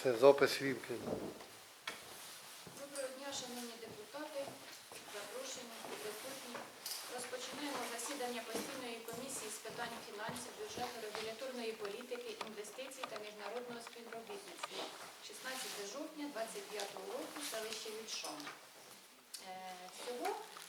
Все, запис вімкнений. Доброго дня, шановні депутати, запрошені, присутні. Розпочинаємо засідання постійної комісії з питань фінансів, бюджету, регуляторної політики, інвестицій та міжнародного співробітництва. 16 жовтня 25 року, селище Вільшан. Е, Всього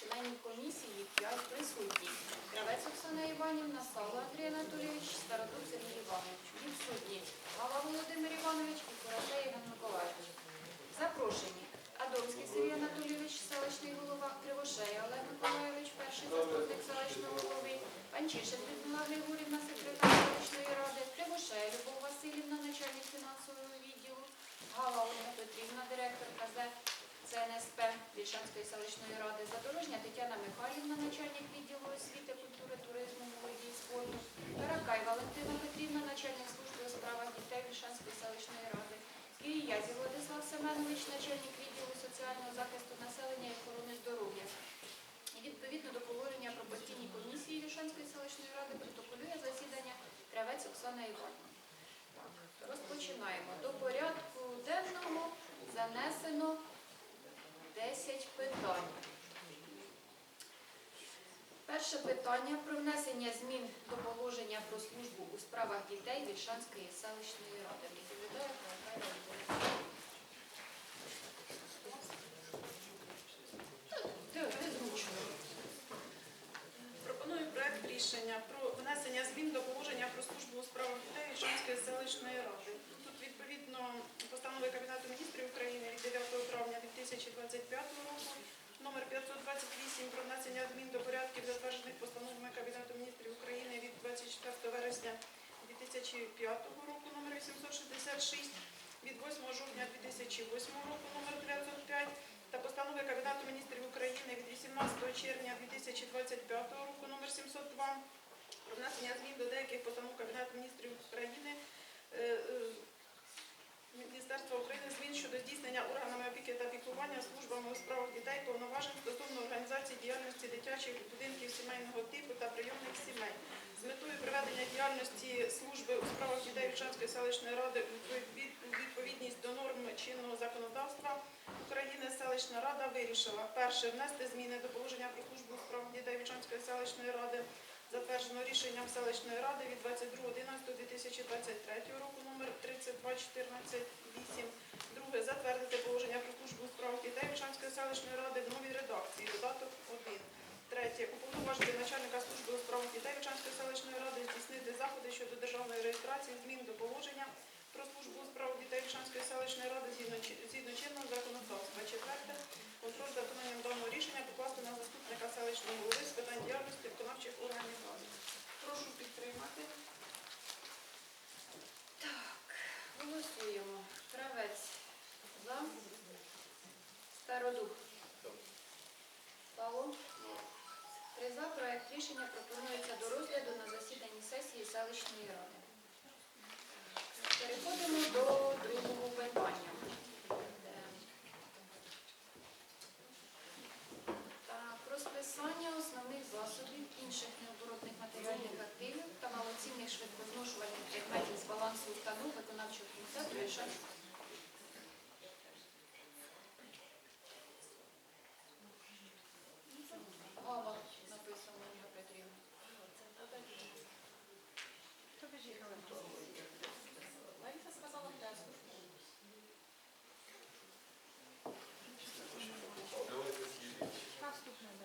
членів комісії 5 присутні. Кравець Оксана Іванівна, Сало Андрій Анатолійович, Стародуб Сергій Іванович. Відсутні Гава Володимир Іванович і Коротей Іван Миколаївич. Запрошені Адомський Сергій Анатолійович, селищний голова, Кривошея Олег Миколаївич, перший заступник селищного голови, Панчишин Людмила Григорівна, секретар селищної ради, Кривошея Любов Васильівна, начальник фінансового відділу, Гала Ольга Петрівна, директор КЗ ЦНСП Вільшанської селищної ради, Задорожня Тетяна Михайлівна, начальник відділу освіти, культури, туризму, молоді і спорту, Таракай Валентина Петрівна, начальник служби у справах дітей Вільшанської селищної ради, Киїязі Владислав Семенович, начальник відділу соціального захисту населення і охорони здоров'я. І відповідно до положення про постійні комісії Вільшанської селищної ради протоколює засідання Кравець Оксана Іванівна. Так, розпочинаємо. До порядку денного занесено 10 питань. Перше питання про внесення змін до положення про службу у справах дітей Вільшанської селищної ради. Відповідає зручно? Пропоную проект рішення про внесення змін до положення про службу у справах дітей Вільшанської селищної ради. Тут відповідно постанови Кабінету міністрів України від 9 травня 2025 року номер 528 про внесення змін до порядків, затверджених постановами Кабінету міністрів України від 24 вересня 2005 року номер 866 від 8 жовтня 2008 року номер 905 та постанови Кабінету міністрів України від 18 червня 2025 року номер 702 про внесення змін до деяких постанов Кабінету міністрів України е, е, Міністерства України змін щодо здійснення органами опіки та піклування службами у справах дітей повноважень стосовно організації діяльності дитячих будинків сімейного типу та прийомних сімей з метою приведення діяльності служби у справах дітей Вільшанської селищної ради у відповідність до норм чинного законодавства України селищна рада вирішила перше внести зміни до положення про службу у справах дітей Вільшанської селищної ради, затверджено рішенням селищної ради від 22.11.2023 року номер 32148. Друге, затвердити положення про службу у справах дітей Вільшанської селищної ради в новій редакції, додаток 1. Третє, уповноважити начальника служби у справах дітей Вільшанської селищної ради здійснити заходи щодо державної реєстрації змін до положення про службу у справах дітей Вільшанської селищної ради згідно, чинного законодавства. Четверте, контроль за виконанням даного рішення покласти на заступника селищного голови з питань діяльності виконавчих органів влади. Прошу підтримати. Так, Голосуємо. Кравець за. Стародуб. Рішення пропонується до розгляду на засіданні сесії селищної ради. Переходимо до другого питання. Е, та Про списання основних засобів, інших необоротних матеріальних активів та малоцінних швидкозношувальних предметів з балансу установ виконавчого комітету Ільшанського. Гава написано Ольга Петрівна. Лариса сказала тесту.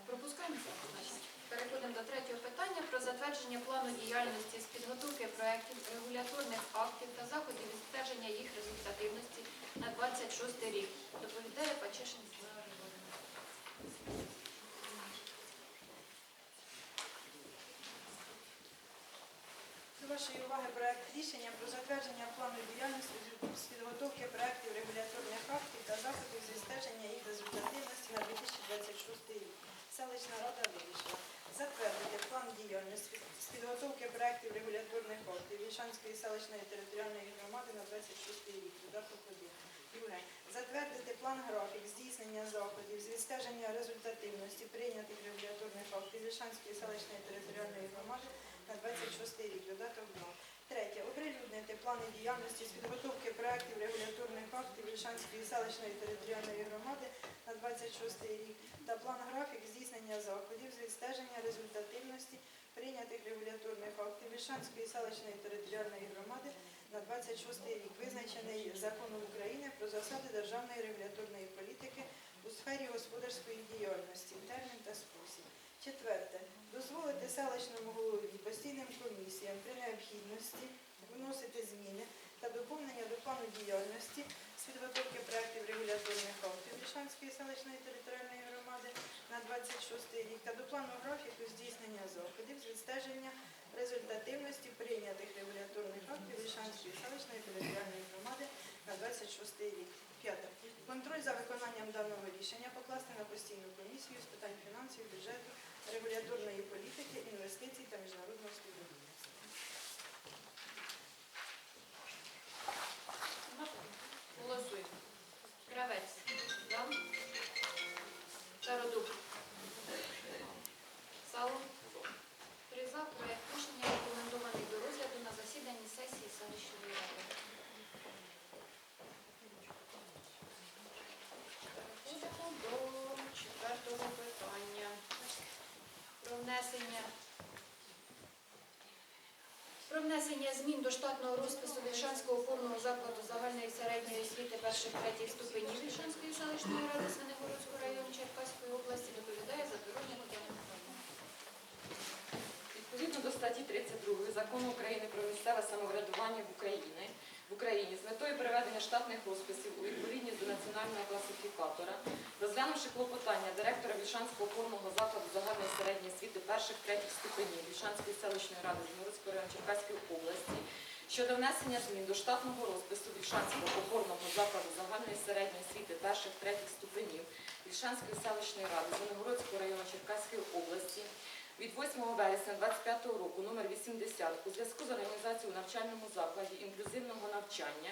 Пропускаємо це? Значить, Переходимо до третього питання про затвердження плану діяльності з підготовки проєктів, регуляторних актів та заходів із стеження їх результативності на 26 рік. Пачишин Слава Григорівна. До вашої уваги проект рішення про затвердження плану діяльності з підготовки проектів регуляторних актів та заходів зі стеження їх результативності на 2026 рік. Селищна рада вирішила затвердити план діяльності з підготовки проектів регуляторних актів Вільшанської селищної територіальної громади на 26 рік. Додаток 1. Друге. Затвердити план графік здійснення заходів з відстеження результативності прийнятих регуляторних актів Вільшанської селищної територіальної громади на 26 рік. Додаток 2. Третє. Оприлюднити плани діяльності з підготовки проектів регуляторних актів Вільшанської селищної територіальної громади на 26 рік та план графік здійснення заходів з відстеження результативності прийнятих регуляторних актів Вільшанської селищної територіальної громади на 26 рік, визначений законом України про засади державної регуляторної політики у сфері господарської діяльності, термін та спосіб. Четверте. Дозволити селищному голові постійним комісіям при необхідності вносити зміни та доповнення до плану діяльності з підготовки проєктів регуляторних актів Вільшанської селищної територіальної громади на 26 рік та до плану графіку здійснення заходів з відстеження результативності прийнятих регуляторних актів Вільшанської селищної територіальної громади на 26 рік. П'яте. Контроль за виконанням даного рішення покласти на постійну комісію з питань фінансів, бюджету, регуляторної політики, інвестицій та міжнародного співробітництва. Внесення змін до штатного розпису Вільшанського повного закладу загальної середньої освіти перших третіх ступенів Вільшанської селищної ради Сенегородського району Черкаської області доповідає Задорожня Тетяна Михайловна. Відповідно до статті 32 Закону України про місцеве самоврядування в Україні, Україні з метою приведення штатних розписів у відповідність до національного класифікатора, розглянувши клопотання директора Вільшанського повного закладу загальної середньої освіти перших третіх ступенів Вільшанської селищної ради Змірського району Черкаської області щодо внесення змін до штатного розпису Вільшанського опорного закладу загальної середньої освіти перших третіх ступенів Вільшанської селищної ради Зеленогородського району Черкаської області від 8 вересня 2025 року номер 80 у зв'язку з організацією у навчальному закладі інклюзивного навчання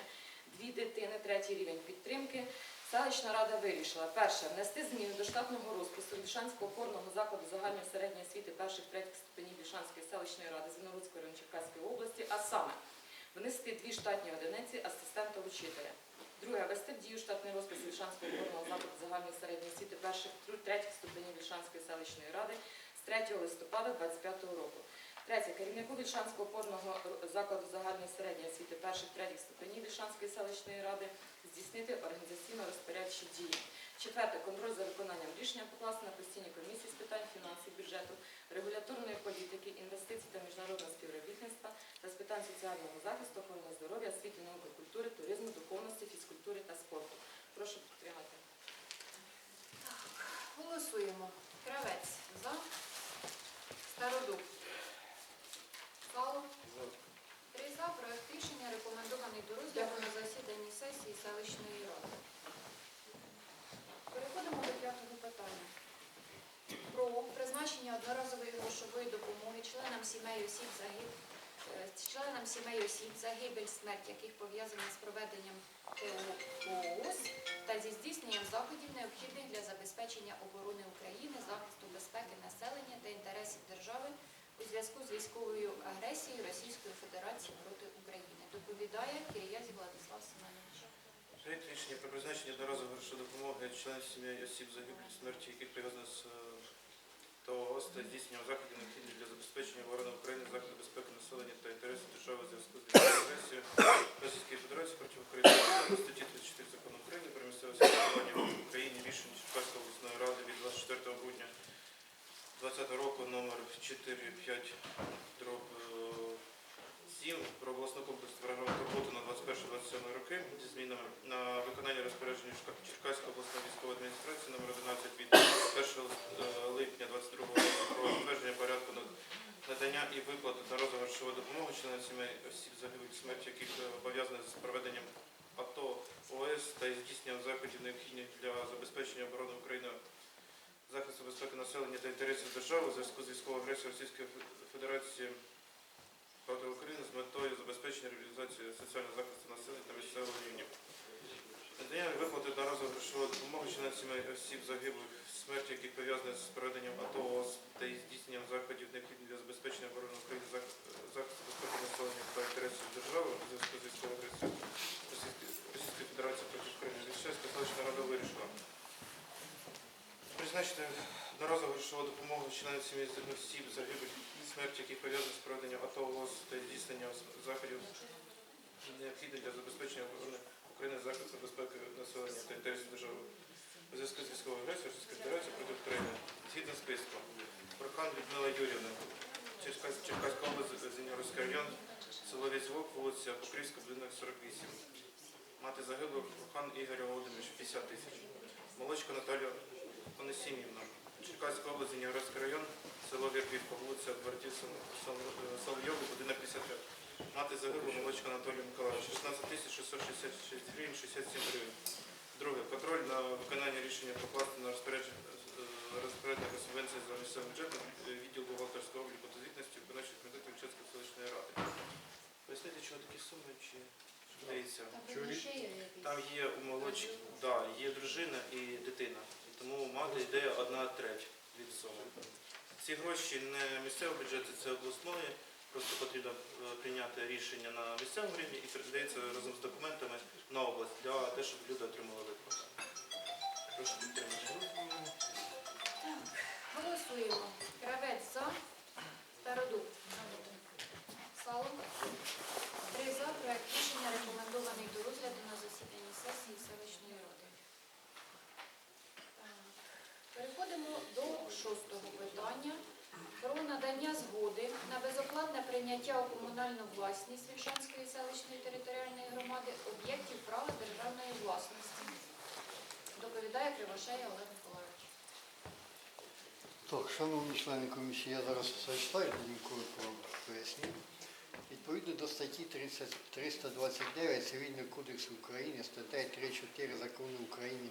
дві дитини, третій рівень підтримки. Селищна рада вирішила перше внести зміни до штатного розпису Вільшанського опорного закладу загальної середньої освіти перших третіх ступенів Вільшанської селищної ради Зеленогородського району Черкаської області, а саме внести дві штатні одиниці асистента учителя. Друге, ввести в дію штатний розпис Вільшанського опорного закладу загальної середньої освіти перших третіх ступенів Вільшанської селищної ради 3 листопада 2025 року. Третє. Керівнику Вільшанського опорного закладу загальної середньої освіти перших третіх ступенів Вільшанської селищної ради здійснити організаційно-розпорядчі дії. Четверте. Контроль за виконанням рішення покласти на постійні комісії з питань фінансів, бюджету, регуляторної політики, інвестицій та міжнародного співробітництва та з питань соціального захисту, охорони здоров'я, освіти, науки, культури, туризму, духовності, фізкультури та спорту. Прошу підтримати. Голосуємо. Кравець. За. Стародуб. Сало. Три за. Проект рішення рекомендований до розгляду на засіданні сесії селищної ради. Переходимо до п'ятого питання. Про призначення одноразової грошової допомоги членам сімей осіб загиб, е, членам сімей осіб, загибель, смерть, яких пов'язані з проведенням ООС та зі здійсненням заходів, необхідних для забезпечення оборони України, захисту безпеки населення інтересів держави у зв'язку з військовою агресією Російської Федерації проти України. Доповідає Кирияз Владислав Семенович. Проект рішення про призначення одноразової грошової допомоги членів сімей осіб загиблих смерті, яких пов'язано з е, ТООС та здійсненням заходів необхідних для забезпечення оборони України, захисту безпеки населення та інтересів держави зв'язку з агресією Російської Федерації проти України. Статті 34 закону України про місцеве самоврядування в Україні рішення Черкаської обласної ради від 24 грудня 2020 року номер 45 дроб 7 про обласну комплексну програму роботи на 21-27 роки зі змінами на виконання розпорядження Черкаської обласної військової адміністрації номер 11 від 1 липня 22 року про затвердження порядку над- надання і виплати одноразової грошової допомоги членам сімей осіб загиблих смерті, яких е, пов'язаних з проведенням АТО ОС та здійсненням заходів необхідних для забезпечення оборони України захисту безпеки населення та інтересів держави у зв'язку з військовою агресією Російської Федерації проти України з метою забезпечення реалізації соціального захисту населення та місцевого рівня. Надання виплати одноразової грошової допомоги членам осіб загиблих, смерті, яких пов'язані з проведенням АТО та здійсненням заходів необхідних для забезпечення оборони України захисту безпеки населення та інтересів держави у зв'язку з військовою агресією Російської Федерації проти України призначити одноразову грошову допомогу членам сім'ї осіб загиблих смерті, які пов'язані з проведенням АТО та здійсненням заходів необхідних для забезпечення оборони України захисту безпеки населення та інтересів держави у зв'язку з військовою агресією Російської Федерації проти України згідно списку. Прохан Людмила Юрівна, Черкаська область, Зіньоровський район, село Візвок, вулиця Покрівська, будинок 48. Мати загиблого Прохан Ігор Володимирович, 50 тисяч. Молочко Наталія Онесімівна, Черкаська область, Зіньоровський район, село Вірківка, вулиця Братів Соловйови, будинок 55. Мати загиблого Молочко Анатолія Миколаївича, 16 тисяч 666 гривень, 67 гривень. Друге. Контроль на виконання рішення покласти на розпорядження е, субвенції за місцевим бюджетом е, відділ бухгалтерського обліку та звітності виконавчого комітету Вічецької селищної ради. Пояснити, чого такі суми чи що здається? Там є у молодші, да, є дружина і дитина. Тому мати йде одна треть від суми. Ці гроші не місцевого бюджету, це обласної. Просто потрібно е, прийняти рішення на місцевому рівні і передається разом з документами на область для того, щоб люди отримали виплату. Прошу підтримати. Голосуємо. Кравець за. Стародуб. Сало. Три за. Проект рішення рекомендований до розгляду на засіданні сесії селищної ради. Так. Переходимо до шостого питання про надання згоди на безоплатне прийняття у комунальну власність Вільшанської селищної територіальної громади об'єктів права державної власності. Доповідає Кривошея Олег Миколаївич. Так, шановні члени комісії, я зараз тоді коротко вам поясню. Відповідно до статті 30 329 Цивільного кодексу України, статей 3-4 Закону України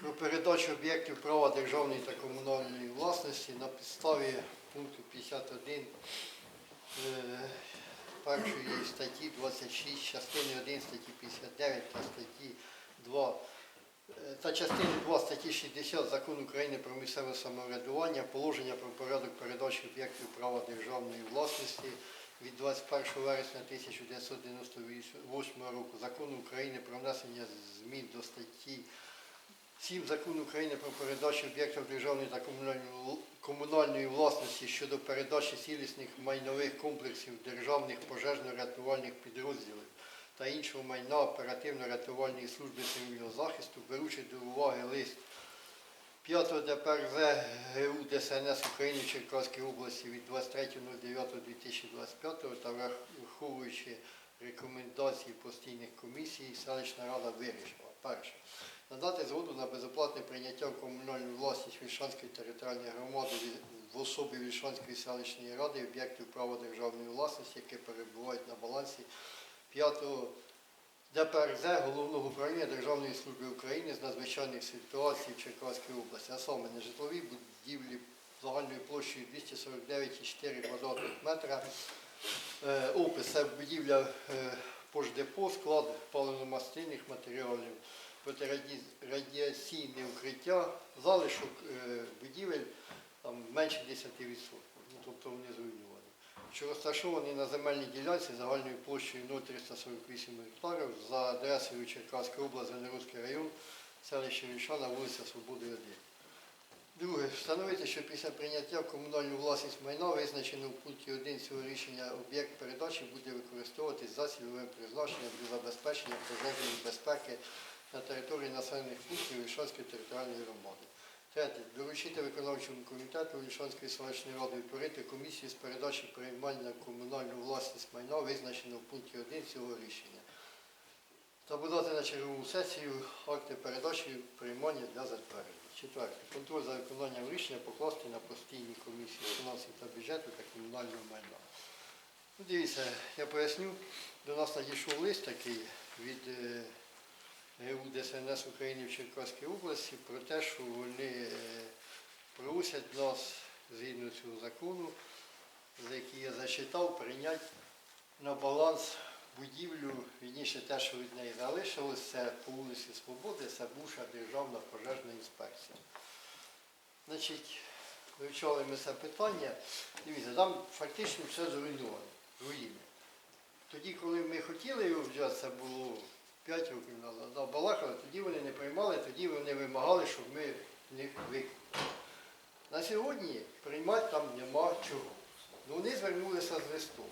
про передачу об'єктів права державної та комунальної власності на підставі пункту 51 е, першої статті 26, частини 1 статті 59 та статті 2 Е, та частини 2 статті 60 Закону України про місцеве самоврядування, положення про порядок передачі об'єктів права державної власності від 21 вересня 1998 року. Закону України про внесення змін до статті 7 Закону України про передачу об'єктів державної та комунальної, власності щодо передачі цілісних майнових комплексів державних пожежно-рятувальних підрозділів та іншого майна оперативно-рятувальної служби цивільного захисту, беручи до уваги лист 5 ДПРЗ ГУ ДСНС України в Черкаській області від 23.09.2025 та враховуючи рекомендації постійних комісій, селищна рада вирішила. Перше. Надати згоду на безоплатне прийняття в комунальну власність Вільшанської територіальної громади в особі Вільшанської селищної ради об'єктів права державної власності, які перебувають на балансі 5 ДПРЗ Головного управління Державної служби України з надзвичайних ситуацій в Черкаській області, а саме нежитлові будівлі загальною площею 249,4 квадратних метра. Е, Опис це будівля е, пождепо, склад паливно-мастильних матеріалів, протирадіаційне укриття, залишок е, будівель там, менше 10%, ну, тобто вони зруйновані. Що розташований на земельній ділянці загальною площею 0,348 гектарів за адресою Черкаська область, Зеленогорський район, селище Вільшана, вулиця Свободи 1. Друге, встановити, що після прийняття в комунальну власність майна, визначено в пункті 1 цього рішення, об'єкт передачі буде використовуватись за цільовим призначенням для забезпечення пожежної безпеки на території населених пунктів Вільшанської територіальної громади. Третє. Доручити виконавчому комітету Вільшанської селищної ради утворити комісію з передачі приймання в комунальну власність майна, визначено в пункті 1 цього рішення. Та подати на чергову сесію акти передачі приймання для затвердження. Четверте. Контроль за виконанням рішення покласти на постійні комісії фінансів та бюджету та комунального майна. Ну, дивіться, я поясню. До нас надійшов лист такий від е, ГУ ДСНС України в Черкаській області про те, що вони е, просять нас згідно цього закону, за який я зачитав, прийняти на баланс будівлю, вірніше те, що від неї залишилось, це по вулиці Свободи, це бувша державна пожежна інспекція. Значить, вивчали ми це питання. Дивіться, там фактично все зруйновано, руїни. Тоді, коли ми хотіли його взяти, це було 5 років назад, балакали, тоді вони не приймали, тоді вони вимагали, щоб ми них виконано. На сьогодні приймати там нема чого. Ну, вони звернулися з листом.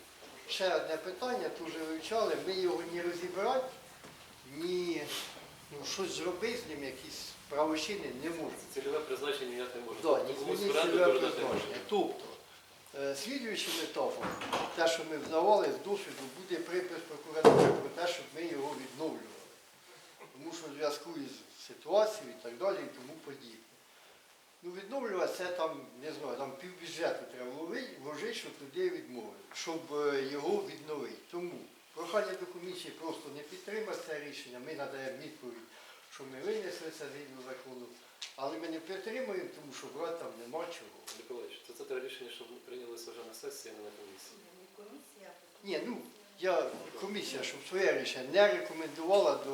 Ще одне питання, теж вивчали, ми його ні розібрати, ні ну, щось зробити з ним, якісь правочини не можемо. Цільове призначення міняти не можна. Да, ні, в оренду цільове призначення. Тобто, слідуючим етапом, те, що ми вдавали з досвіду, буде припис прокуратури про те, щоб ми його відновлювали. Тому що в зв'язку із ситуацією і так далі і тому подібне. Ну, відновлювати це там, не знаю, там півбюджету треба вложити, щоб туди відмовити, щоб е, його відновити. Тому прохання до комісії просто не підтримати це рішення. Ми надаємо відповідь, що ми винесли це згідно закону. Але ми не підтримуємо, тому що брати там нема чого. Миколаївич, це, це те рішення, що прийнялося вже на сесії, а не на комісії. Ні, ну я комісія, щоб своє рішення не рекомендувала до.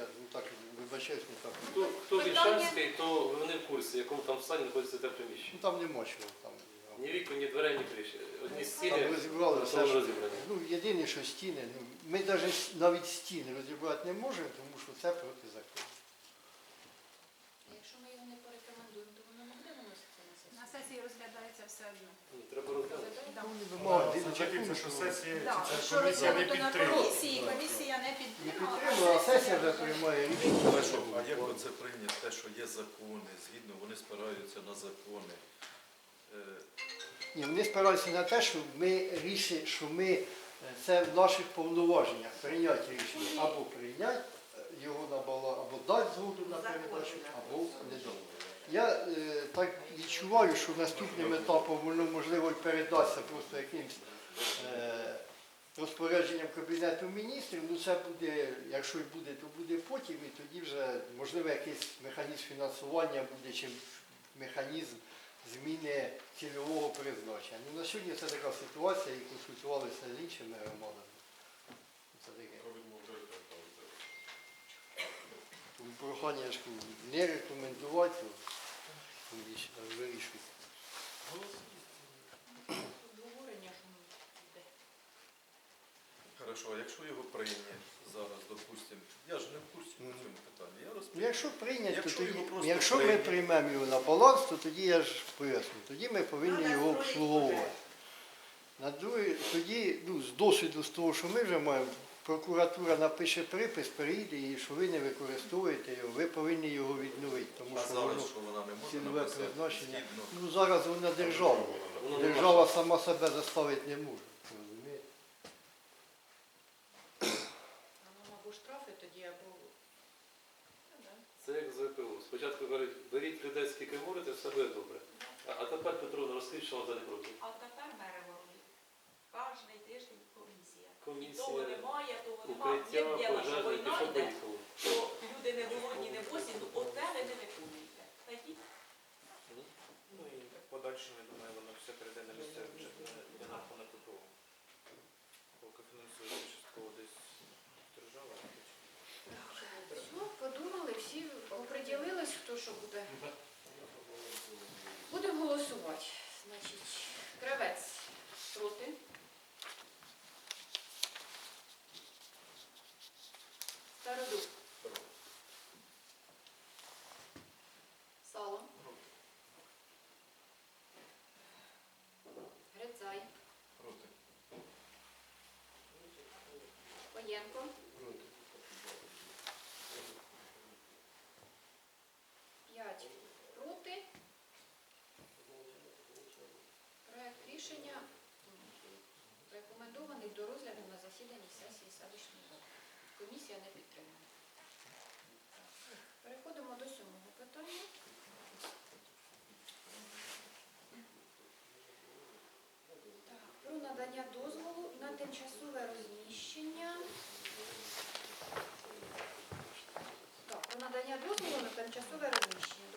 Я ну так вибачаюсь, не так. Хто, хто Питання- Вільшанський, то вони в курсі, в якому там стані знаходиться те приміщення. Ну там нема чого. Там, Ні вікон, ні дверей, ні криші. Одні там розібрали все. що- розібрані. Ну, єдине, що стіни. Ну, ми навіть навіть стіни розібрати не можемо, тому що це проти закону. Якщо ми його не порекомендуємо, то воно не буде виноситися на сесію. На сесії розглядається все одно. Треба розглянути. Да. Ну, Це тільки закону, що що сесія, Да, чи це Якщо комісія не розглянуто на підтримує. комісії, комісія не підтримала. підтримує, а сесія вже приймає рішення. А як оце прийнято, те, що є закони, згідно вони спираються на закони. Е, Ні, вони спираються на те, що ми ріши, що ми е, це в наших повноваженнях прийняти рішення або прийняти е, його на бала, або дати згоду на передачу, або не дати. Я е, так відчуваю, що наступним етапом воно можливо передасться просто якимсь е, розпорядженням Кабінету міністрів. Ну це буде, якщо й буде, то буде потім, і тоді вже можливо якийсь механізм фінансування буде, чи механізм зміни цільового призначення. Ну, на сьогодні це така ситуація і консультувалися з іншими громадами. Це таке. Тому прохання ж не рекомендувати, що йде. Хорошо, а якщо його прийняти зараз, допустимо, я ж не в курсі по цьому питанню. Я розповім. Якщо прийняти, то тоді, якщо ми приймемо його на баланс, то тоді я ж поясню, тоді ми повинні його обслуговувати. На другий, тоді, ну, з досвіду з того, що ми вже маємо, прокуратура напише припис, приїде і що ви не використовуєте його, ви повинні його відновити. Тому що зараз воно що вона не може цільове призначення. Ну зараз вона держава. Держава сама себе заставити не може. розумієте? А нам або штрафи тоді, або... Ну, да. Це як з ВПУ. Спочатку кажуть, беріть людей, скільки можете, все буде добре. А, а тепер Петро розкажіть, що вам за не проти. А тепер беремо кожний тиждень. І того немає, того немає. укриття, Є діло, що війна йде, то люди не голодні, не босі, ну оте ви не виконуєте. Ну і подальше, я думаю, воно все перейде на на на рахунок ППО. Поки фінансується частково десь держава. Все, подумали, всі оприділились, хто що буде. Будемо голосувати. Значить, кравець проти. Стародуб. Сало. Грицай. Проти. Воєнко. П'ять проти. Проект рішення рекомендований до розгляду на засіданні сесії селищної ради. Комісія не підтримана. Переходимо до сьомого питання. Так, про надання дозволу на тимчасове розміщення. Так, про надання дозволу на тимчасове розміщення.